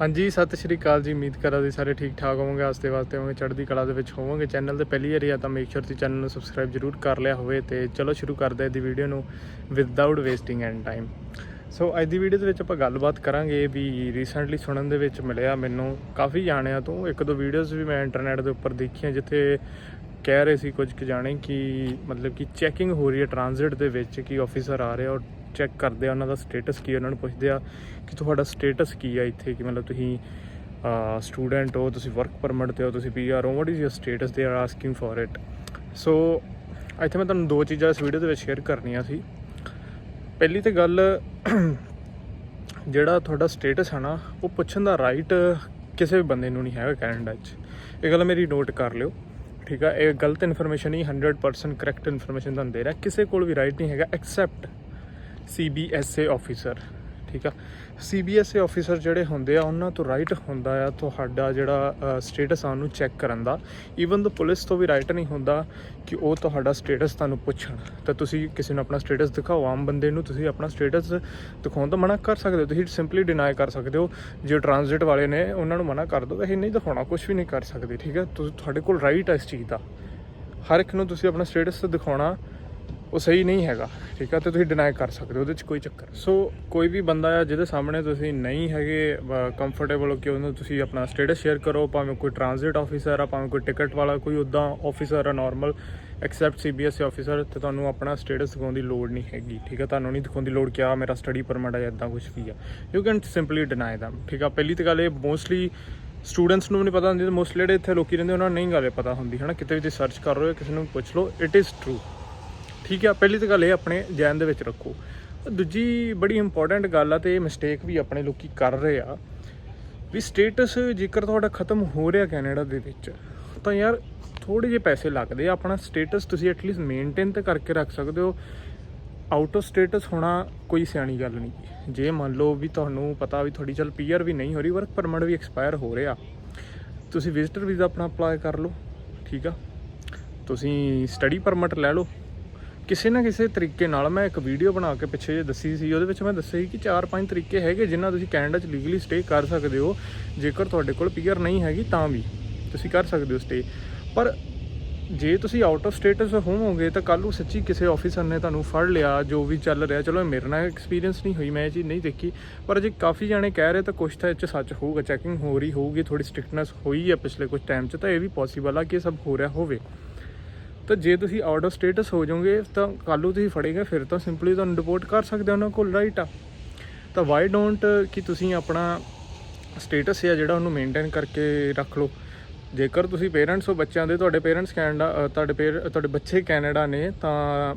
ਹਾਂਜੀ, ਸਤਿ ਸ਼੍ਰੀ ਅਕਾਲ ਜੀ। ਉਮੀਦ ਕਰਾਂ ਤੁਸੀਂ ਸਾਰੇ ਠੀਕ ਠਾਕ ਹੋਵੋਗੇ। ਆਸਤੇ ਵਾਸਤੇ ਹੋਵੋਗੇ, ਚੜ੍ਹਦੀ ਕਲਾ ਦੇ ਵਿੱਚ ਹੋਵੋਗੇ। ਚੈਨਲ ਤੇ ਪਹਿਲੀ ਵਾਰੀ ਆ ਤਾਂ ਮੇਕ ਸ਼ੋਰ ਤੁਸੀਂ ਚੈਨਲ ਨੂੰ ਸਬਸਕ੍ਰਾਈਬ ਜਰੂਰ ਕਰ ਲਿਆ ਹੋਵੇ ਤੇ ਚਲੋ ਸ਼ੁਰੂ ਕਰਦੇ ਹਾਂ ਦੀ ਵੀਡੀਓ ਨੂੰ without wasting and time so ਅੱਜ ਦੀ ਵੀਡੀਓ ਦੇ ਵਿੱਚ ਆਪਾਂ ਗੱਲਬਾਤ ਕਰਾਂਗੇ ਵੀ ਰੀਸੈਂਟਲੀ ਸੁਣਨ ਦੇ ਵਿੱਚ ਮਿਲਿਆ ਮੈਨੂੰ। ਕਾਫੀ ਜਾਣਿਆਂ ਤੋਂ। ਇੱਕ ਦੋ ਵੀਡੀਓਜ਼ ਵੀ ਮੈਂ ਇੰਟਰਨੈਟ ਦੇ ਉੱਪਰ ਦੇਖੀਆਂ ਜਿੱਥੇ ਕਹਿ ਰਹੇ ਸੀ ਕੁਝ ਕੁ ਜਾਣੇ ਕਿ ਮਤਲਬ ਕਿ ਚੈਕਿੰਗ ਹੋ ਰਹੀ ਹੈ ਟ੍ਰਾਂਜ਼ਿਟ ਦੇ ਵਿੱਚ ਕਿ ਆਫੀਸਰ ਆ ਰਿਹਾ ਔਰ ਚੈੱਕ ਕਰਦੇ ਆ, ਉਹਨਾਂ ਦਾ ਸਟੇਟਸ ਕੀ ਹੈ ਉਹਨਾਂ ਨੂੰ ਪੁੱਛਦੇ ਆ ਕਿ ਤੁਹਾਡਾ ਸਟੇਟਸ ਕੀ ਆ ਇੱਥੇ, ਕਿ ਮਤਲਬ ਤੁਸੀਂ ਸਟੂਡੈਂਟ ਹੋ, ਤੁਸੀਂ ਵਰਕ ਪਰਮਿਟ ਤੇ ਹੋ, ਤੁਸੀਂ ਪੀਆਰ ਹੋ what is your status they are asking for it so ਇੱਥੇ ਮੈਂ ਤੁਹਾਨੂੰ ਦੋ ਚੀਜ਼ਾਂ ਇਸ ਵੀਡੀਓ ਦੇ ਵਿੱਚ ਸ਼ੇਅਰ ਕਰਨੀਆਂ ਸੀ। ਪਹਿਲੀ ਤੇ ਗੱਲ, ਜਿਹੜਾ ਤੁਹਾਡਾ ਸਟੇਟਸ ਹੈ ਨਾ, ਉਹ ਪੁੱਛਣ ਦਾ ਰਾਈਟ ਕਿਸੇ ਵੀ ਬੰਦੇ ਨੂੰ ਨਹੀਂ ਹੈਗਾ ਕੈਨੇਡਾ 'ਚ ਇਹ ਗੱਲ ਮੇਰੀ ਨੋਟ ਕਰ ਲਿਓ, ਠੀਕ ਆ? ਇਹ ਗਲਤ ਇਨਫੋਰਮੇਸ਼ਨ ਨਹੀਂ 100% ਕਰੈਕਟ ਇਨਫੋਰਮੇਸ਼ਨ ਤੁਹਾਨੂੰ ਦੇ ਰਿਹਾ। ਕਿਸੇ ਕੋਲ ਵੀ ਰਾਈਟ ਨਹੀਂ ਹੈਗਾ ਐਕਸੈਪਟ CBSA ਆਫੀਸਰ ਠੀਕ ਆ? CBSA ਆਫੀਸਰ ਜਿਹੜੇ ਹੁੰਦੇ ਆ, ਉਹਨਾਂ ਤੋਂ ਰਾਈਟ ਹੁੰਦਾ ਆ ਤੁਹਾਡਾ ਜਿਹੜਾ ਸਟੇਟਸ ਆ ਉਹਨੂੰ ਚੈੱਕ ਕਰਨ ਦਾ। ਈਵਨ ਦੋ ਪੁਲਿਸ ਤੋਂ ਵੀ ਰਾਈਟ ਨਹੀਂ ਹੁੰਦਾ ਕਿ ਉਹ ਤੁਹਾਡਾ ਸਟੇਟਸ ਤੁਹਾਨੂੰ ਪੁੱਛਣ। ਤਾਂ ਤੁਸੀਂ ਕਿਸੇ ਨੂੰ ਆਪਣਾ ਸਟੇਟਸ ਦਿਖਾਓ, ਆਮ ਬੰਦੇ ਨੂੰ ਤੁਸੀਂ ਆਪਣਾ ਸਟੇਟਸ ਦਿਖਾਉਣ ਤੋਂ ਮਨਾ ਕਰ ਸਕਦੇ ਹੋ। ਤੁਸੀਂ ਸਿੰਪਲੀ ਡਿਨਾਈ ਕਰ ਸਕਦੇ ਹੋ। ਜੇ ਟ੍ਰਾਂਜ਼ਿਟ ਵਾਲੇ ਨੇ, ਉਹਨਾਂ ਨੂੰ ਮਨਾ ਕਰ ਦਿਓ ਇਹ ਨਹੀਂ ਦਿਖਾਉਣਾ ਕੁਝ ਵੀ ਨਹੀਂ ਕਰ ਸਕਦੇ, ਠੀਕ ਹੈ ਤੁਸੀਂ, ਤੁਹਾਡੇ ਕੋਲ ਰਾਈਟ ਹੈ ਇਸ ਚੀਜ਼ ਦਾ। ਹਰ ਇੱਕ ਨੂੰ ਤੁਸੀਂ ਆਪਣਾ ਸਟੇਟਸ ਦਿਖਾਉਣਾ। ਉਹ ਸਹੀ ਨਹੀਂ ਹੈਗਾ, ਠੀਕ ਆ? ਤੇ ਤੁਸੀਂ ਡਿਨਾਈ ਕਰ ਸਕਦੇ ਹੋ, ਉਹਦੇ 'ਚ ਕੋਈ ਚੱਕਰ ਸੋ ਕੋਈ ਵੀ ਬੰਦਾ ਆ, ਜਿਹਦੇ ਸਾਹਮਣੇ ਤੁਸੀਂ ਨਹੀਂ ਹੈਗੇ ਕੰਫਰਟੇਬਲ ਹੋ ਕਿ ਉਹਨੂੰ ਤੁਸੀਂ ਆਪਣਾ ਸਟੇਟਸ ਸ਼ੇਅਰ ਕਰੋ, ਭਾਵੇਂ ਕੋਈ ਟ੍ਰਾਂਜ਼ਿਟ ਆਫੀਸਰ ਆ, ਭਾਵੇਂ ਕੋਈ ਟਿਕਟ ਵਾਲਾ, ਕੋਈ ਉਦਾਂ ਆਫੀਸਰ ਆ ਨਾਰਮਲ ਐਕਸੈਪਟ ਸੀਬੀਐਸਈ ਆਫੀਸਰ ਤੇ ਤੁਹਾਨੂੰ ਆਪਣਾ ਸਟੇਟਸ ਦਿਖਾਉਣ ਦੀ ਲੋੜ ਨਹੀਂ ਹੈਗੀ, ਠੀਕ ਆ? ਤੁਹਾਨੂੰ ਨਹੀਂ ਦਿਖਾਉਣ ਦੀ ਲੋੜ ਕਿ ਆ ਮੇਰਾ ਸਟੱਡੀ ਪਰਮਿਟ ਆ ਜਾਂ ਇਦਾਂ ਕੁਝ ਵੀ ਆ। You can simply deny them, ਠੀਕ ਆ? ਪਹਿਲੀ ਤਾਂ ਗੱਲ ਇਹ ਮੋਸਟਲੀ ਸਟੂਡੈਂਟਸ ਨੂੰ ਵੀ ਨਹੀਂ ਪਤਾ ਹੁੰਦੀ ਮੋਸਟਲੀ ਜਿਹੜੇ ਇੱਥੇ ਲੋਕੀ ਰਹਿੰਦੇ, ਉਹਨਾਂ ਨੂੰ ਨਹੀਂ ਗੱਲ ਪਤਾ ਹੁੰਦੀ, ਹਨਾ? ਕਿਤੇ ਵੀ ਤੁਸੀਂ ਸਰਚ ਕਰ ਰਹੇ ਹੋ, ਕਿਸੇ ਨੂੰ ਪੁੱਛ ਲਓ ਇਟ ਇਜ਼ ਟਰੂ ਠੀਕ ਆ, ਪਹਿਲੀ ਤਾਂ ਗੱਲ ਇਹ ਆਪਣੇ ਜੈਨ ਦੇ ਵਿੱਚ ਰੱਖੋ। ਦੂਜੀ ਬੜੀ ਇੰਪੋਰਟੈਂਟ ਗੱਲ ਆ ਤੇ ਇਹ ਮਿਸਟੇਕ ਵੀ ਆਪਣੇ ਲੋਕੀ ਕਰ ਰਹੇ ਆ। ਵੀ ਸਟੇਟਸ ਜੇਕਰ ਤੁਹਾਡਾ ਖਤਮ ਹੋ ਰਿਹਾ ਕੈਨੇਡਾ ਦੇ ਵਿੱਚ, ਤਾਂ ਯਾਰ ਥੋੜੇ ਜਿਹੇ ਪੈਸੇ ਲੱਗਦੇ ਆ। ਆਪਣਾ ਸਟੇਟਸ ਤੁਸੀਂ ਐਟਲੀਸਟ ਮੇਨਟੇਨ ਤੇ ਕਰਕੇ ਰੱਖ ਸਕਦੇ ਹੋ। ਆਊਟ ਆਫ ਸਟੇਟਸ ਹੋਣਾ ਕੋਈ ਸਿਆਣੀ ਗੱਲ ਨਹੀਂ। ਜੇ ਮੰਨ ਲਓ ਵੀ ਤੁਹਾਨੂੰ ਪਤਾ ਵੀ ਤੁਹਾਡੀ ਚੱਲ ਪੀਆਰ ਵੀ ਨਹੀਂ ਹੋ ਰਹੀ ਵਰਕ ਪਰਮਿਟ ਵੀ ਐਕਸਪਾਇਰ ਹੋ ਰਿਹਾ। ਤੁਸੀਂ ਵਿਜ਼ਟਰ ਵੀਜ਼ਾ ਆਪਣਾ ਅਪਲਾਈ ਕਰ ਲਓ, ਠੀਕ ਆ। ਤੁਸੀਂ ਸਟੱਡੀ ਪਰਮਿਟ ਲੈ ਲਓ। ਕਿਸੇ ਨਾ ਕਿਸੇ ਤਰੀਕੇ ਨਾਲ ਮੈਂ ਇੱਕ ਵੀਡੀਓ ਬਣਾ ਕੇ ਪਿੱਛੇ ਜੇ ਦੱਸੀ ਸੀ, ਉਹਦੇ ਵਿੱਚ ਮੈਂ ਦੱਸਿਆ ਸੀ ਕਿ ਚਾਰ ਪੰਜ ਤਰੀਕੇ ਹੈਗੇ ਜਿਨ੍ਹਾਂ ਤੁਸੀਂ ਕੈਨੇਡਾ 'ਚ ਲੀਗਲੀ ਸਟੇ ਕਰ ਸਕਦੇ ਹੋ। ਜੇਕਰ ਤੁਹਾਡੇ ਕੋਲ ਪੀਆਰ ਨਹੀਂ ਹੈਗੀ ਤਾਂ ਵੀ ਤੁਸੀਂ ਕਰ ਸਕਦੇ ਹੋ ਸਟੇ ਪਰ ਜੇ ਤੁਸੀਂ ਆਊਟ ਆਫ ਸਟੇਟਸ ਹੋਵੋਗੇ ਤਾਂ ਕੱਲ ਨੂੰ ਸੱਚੀ ਕਿਸੇ ਆਫੀਸਰ ਨੇ ਤੁਹਾਨੂੰ ਫੜ ਲਿਆ, ਜੋ ਵੀ ਚੱਲ ਰਿਹਾ। ਚਲੋ ਮੇਰੇ ਨਾਲ ਐਕਸਪੀਰੀਅੰਸ ਨਹੀਂ ਹੋਈ, ਮੈਂ ਇਹ ਚੀਜ਼ ਨਹੀਂ ਦੇਖੀ। ਪਰ ਜੇ ਕਾਫੀ ਜਾਣੇ ਕਹਿ ਰਹੇ ਤਾਂ ਕੁਛ ਤਾਂ ਇਹ 'ਚ ਸੱਚ ਹੋਊਗਾ ਚੈਕਿੰਗ ਹੋ ਰਹੀ ਹੋਊਗੀ ਥੋੜੀ ਸਟ੍ਰਿਕਟਨੈਸ ਹੋਈ ਹੈ ਪਿਛਲੇ ਕੁਝ ਟਾਈਮ 'ਚ, ਤਾਂ ਇਹ ਵੀ ਪੋਸੀਬਲ ਆ ਕਿ ਇਹ ਸਭ ਹੋ ਰਿਹਾ ਹੋਵੇ। ਤਾਂ ਜੇ ਤੁਸੀਂ ਆਊਟ ਆਫ ਸਟੇਟਸ ਹੋ ਜਾਓਗੇ, ਤਾਂ ਕੱਲ੍ਹ ਨੂੰ ਤੁਸੀਂ ਫੜੇਗੇ ਫਿਰ ਤਾਂ ਸਿੰਪਲੀ ਤੁਹਾਨੂੰ ਡਿਪੋਰਟ ਕਰ ਸਕਦੇ ਉਹਨਾਂ ਕੋਲ ਰਾਈਟ ਆ? ਤਾਂ ਵਾਈ ਡੋਂਟ ਕਿ ਤੁਸੀਂ ਆਪਣਾ ਸਟੇਟਸ ਹੈ ਜਿਹੜਾ ਉਹਨੂੰ ਮੇਨਟੇਨ ਕਰਕੇ ਰੱਖ ਲਓ। ਜੇਕਰ ਤੁਸੀਂ ਪੇਰੈਂਟਸ ਹੋ, ਬੱਚਿਆਂ ਦੇ, ਤੁਹਾਡੇ ਪੇਰੈਂਟਸ ਕੈਨੇਡਾ ਤੁਹਾਡੇ ਪੇਰ ਤੁਹਾਡੇ ਬੱਚੇ ਕੈਨੇਡਾ ਨੇ, ਤਾਂ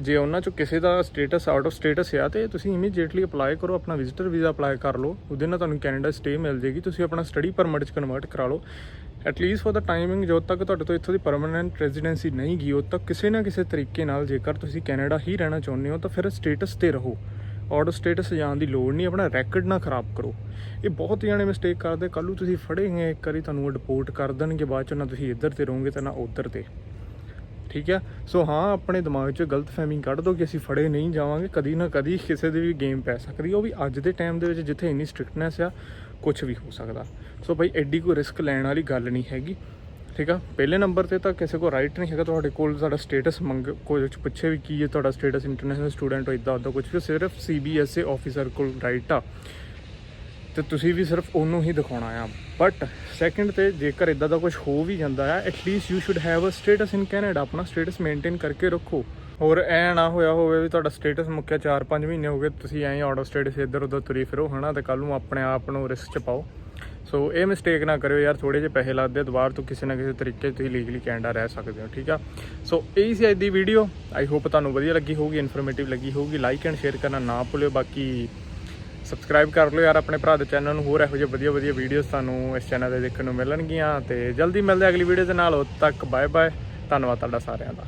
ਜੇ ਉਹਨਾਂ ਚੋਂ ਕਿਸੇ ਦਾ ਸਟੇਟਸ ਆਊਟ ਆਫ ਸਟੇਟਸ ਆ, ਤੇ ਤੁਸੀਂ ਇਮੀਡੀਏਟਲੀ ਅਪਲਾਈ ਕਰੋ, ਆਪਣਾ ਵਿਜ਼ਿਟਰ ਵੀਜ਼ਾ ਅਪਲਾਈ ਕਰ ਲਓ। ਉਹਦੇ ਨਾਲ ਤੁਹਾਨੂੰ ਕੈਨੇਡਾ ਸਟੇ ਮਿਲ ਜੇਗੀ। ਤੁਸੀਂ ਆਪਣਾ ਸਟੱਡੀ ਪਰਮਿਟ ਚ ਕਨਵਰਟ ਕਰਾ ਲਓ। ਐਟਲੀਸਟ ਫॉर ਦਾ ਟਾਈਮਿੰਗ ਜਦੋਂ ਤੱਕ ਤੁਹਾਡੇ ਤੋਂ ਇੱਥੋਂ ਦੀ ਪਰਮਨੈਂਟ ਰੈਜ਼ੀਡੈਂਸੀ ਨਹੀਂ ਗਈ ਉਦੋਂ ਤੱਕ ਕਿਸੇ ਨਾ ਕਿਸੇ ਤਰੀਕੇ ਨਾਲ ਜੇਕਰ ਤੁਸੀਂ ਕੈਨੇਡਾ ਹੀ ਰਹਿਣਾ ਚਾਹੁੰਦੇ ਹੋ, ਤਾਂ ਫਿਰ ਸਟੇਟਸ ਤੇ ਰਹੋ। ਆਊਟ ਸਟੇਟਸ ਜਾਣ ਦੀ ਲੋੜ ਨਹੀਂ, ਆਪਣਾ ਰੈਕੋਰਡ ਨਾ ਖਰਾਬ ਕਰੋ। ਇਹ ਬਹੁਤ ਜਾਣੇ ਮਿਸਟੇਕ ਕਰਦੇ, ਕੱਲ੍ਹ ਨੂੰ ਤੁਸੀਂ ਫੜੇ ਗਏ ਇੱਕ ਵਾਰੀ ਤੁਹਾਨੂੰ ਡਿਪੋਰਟ ਕਰ ਦੇਣਗੇ, ਬਾਅਦ ਚ ਨਾ ਤੁਸੀਂ ਇੱਧਰ ਤੇ ਰਹੋਗੇ ਤੇ ਨਾ ਉੱਧਰ ਤੇ। ਠੀਕ ਹੈ ਸੋ ਹਾਂ, ਆਪਣੇ ਦਿਮਾਗ 'ਚ ਗਲਤਫਹਿਮੀ ਕੱਢ ਦੋ ਕਿ ਅਸੀਂ ਫੜੇ ਨਹੀਂ ਜਾਵਾਂਗੇ, ਕਦੀ ਨਾ ਕਦੀ ਕਿਸੇ ਦੀ ਵੀ ਗੇਮ ਪੈ ਸਕਦੀ ਉਹ ਵੀ ਅੱਜ ਦੇ ਟਾਈਮ ਦੇ ਵਿੱਚ ਜਿੱਥੇ ਇੰਨੀ ਸਟ੍ਰਿਕਟਨੈਸ ਆ ਕੁਝ ਵੀ ਹੋ ਸਕਦਾ। ਸੋ ਭਾਈ, ਐਡੀ ਕੋਈ ਰਿਸਕ ਲੈਣ ਵਾਲੀ ਗੱਲ ਨਹੀਂ ਹੈਗੀ, ਠੀਕ ਆ? ਪਹਿਲੇ ਨੰਬਰ ਤੇ ਤਾਂ ਕਿਸੇ ਕੋਲ ਰਾਈਟ ਨਹੀਂ ਹੈਗਾ, ਤੁਹਾਡੇ ਕੋਲ ਤੁਹਾਡਾ ਸਟੇਟਸ ਮੰਗ, ਕੋਈ ਪੁੱਛੇ ਵੀ ਕੀ ਹੈ, ਤੁਹਾਡਾ ਸਟੇਟਸ ਇੰਟਰਨੈਸ਼ਨਲ ਸਟੂਡੈਂਟ ਹੋ ਇਦਾਂ ਉਦਾਂ ਕੁਝ ਵੀ, ਸਿਰਫ ਸੀਬੀਐਸਏ ਆਫੀਸਰ ਕੋਲ ਰਾਈਟ ਆ। ਤੇ ਤੁਸੀਂ ਵੀ ਸਿਰਫ ਉਹਨੂੰ ਹੀ ਦਿਖਾਉਣਾ ਆ। ਬਟ ਸੈਕਿੰਡ ਤੇ ਜੇਕਰ ਇਦਾਂ ਦਾ ਕੁਝ ਹੋ ਵੀ ਜਾਂਦਾ ਆ at least you should have a status in Canada ਆਪਣਾ ਸਟੇਟਸ ਮੇਨਟੇਨ ਕਰਕੇ ਰੱਖੋ। ਹੋਰ ਐ ਨਾ ਹੋਇਆ ਹੋਵੇ ਵੀ ਤੁਹਾਡਾ ਸਟੇਟਸ ਮੁੱਕਿਆ 4-5 ਮਹੀਨੇ ਹੋ ਗਏ, ਤੁਸੀਂ ਐਂ ਆਊਟ ਆਫ ਸਟੇਟਸ ਇੱਧਰ ਉੱਧਰ ਤੁਰੀ ਫਿਰੋ, ਹਨਾ? ਤੇ ਕੱਲ ਨੂੰ ਆਪਣੇ ਆਪ ਨੂੰ ਰਿਸਕ ਚ ਪਾਓ। ਸੋ ਇਹ ਮਿਸਟੇਕ ਨਾ ਕਰਿਓ ਯਾਰ ਥੋੜੇ ਜਿਹੇ ਪੈਸੇ ਲੱਗਦੇ ਆ, ਦੁਬਾਰ ਤੋਂ ਕਿਸੇ ਨਾ ਕਿਸੇ ਤਰੀਕੇ ਤੁਸੀਂ ਲੀਗਲੀ ਕੈਨੇਡਾ ਰਹਿ ਸਕਦੇ ਹੋ, ਠੀਕ ਆ? ਸੋ ਇਹ ਸੀ ਅੱਜ ਦੀ ਵੀਡੀਓ ਆਈ ਹੋਪ ਤੁਹਾਨੂੰ ਵਧੀਆ ਲੱਗੀ ਹੋਊਗੀ ਇਨਫੋਰਮੇਟਿਵ ਲੱਗੀ ਹੋਊਗੀ। ਲਾਈਕ ਐਂਡ ਸ਼ੇਅਰ ਕਰਨਾ ਨਾ ਭੁੱਲਿਓ, ਬਾਕੀ ਸਬਸਕ੍ਰਾਈਬ ਕਰ ਲਓ ਯਾਰ ਆਪਣੇ ਭਰਾ ਦੇ ਚੈਨਲ ਨੂੰ। ਹੋਰ ਇਹੋ ਜਿਹੇ ਵਧੀਆ ਵਧੀਆ ਵੀਡੀਓਜ਼ ਤੁਹਾਨੂੰ ਇਸ ਚੈਨਲ ਤੇ ਦੇਖਣ ਨੂੰ ਮਿਲਣਗੀਆਂ। ਤੇ ਜਲਦੀ ਮਿਲਦੇ ਅਗਲੀ ਵੀਡੀਓ ਦੇ ਨਾਲ। ਉਦ ਤੱਕ ਬਾਏ ਬਾਏ ਧੰਨਵਾਦ ਤੁਹਾਡਾ ਸਾਰਿਆਂ ਦਾ।